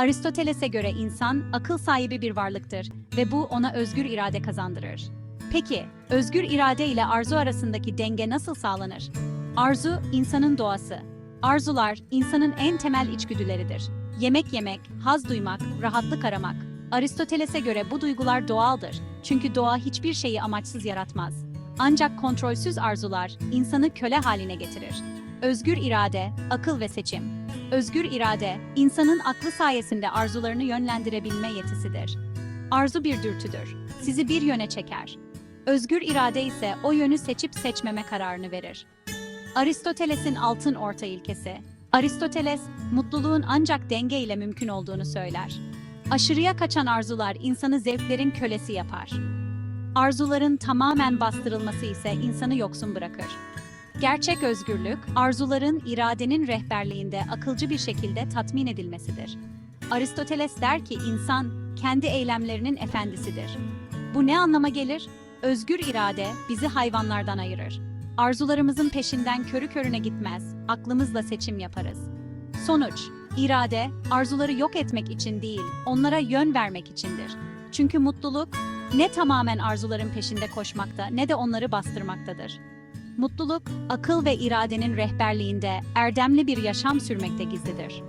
Aristoteles'e göre insan akıl sahibi bir varlıktır ve bu ona özgür irade kazandırır. Peki, özgür irade ile arzu arasındaki denge nasıl sağlanır? Arzu, insanın doğası. Arzular, insanın en temel içgüdüleridir. Yemek yemek, haz duymak, rahatlık aramak. Aristoteles'e göre bu duygular doğaldır. Çünkü doğa hiçbir şeyi amaçsız yaratmaz. Ancak kontrolsüz arzular insanı köle haline getirir. Özgür irade, akıl ve seçim. Özgür irade, insanın aklı sayesinde arzularını yönlendirebilme yetisidir. Arzu bir dürtüdür. Sizi bir yöne çeker. Özgür irade ise o yönü seçip seçmeme kararını verir. Aristoteles'in altın orta ilkesi. Aristoteles, mutluluğun ancak denge ile mümkün olduğunu söyler. Aşırıya kaçan arzular insanı zevklerin kölesi yapar. Arzuların tamamen bastırılması ise insanı yoksun bırakır. Gerçek özgürlük, arzuların iradenin rehberliğinde akılcı bir şekilde tatmin edilmesidir. Aristoteles der ki insan kendi eylemlerinin efendisidir. Bu ne anlama gelir? Özgür irade bizi hayvanlardan ayırır. Arzularımızın peşinden körü körüne gitmez, aklımızla seçim yaparız. Sonuç, irade, arzuları yok etmek için değil, onlara yön vermek içindir. Çünkü mutluluk, ne tamamen arzuların peşinde koşmakta ne de onları bastırmaktadır. Mutluluk, akıl ve iradenin rehberliğinde erdemli bir yaşam sürmekte gizlidir.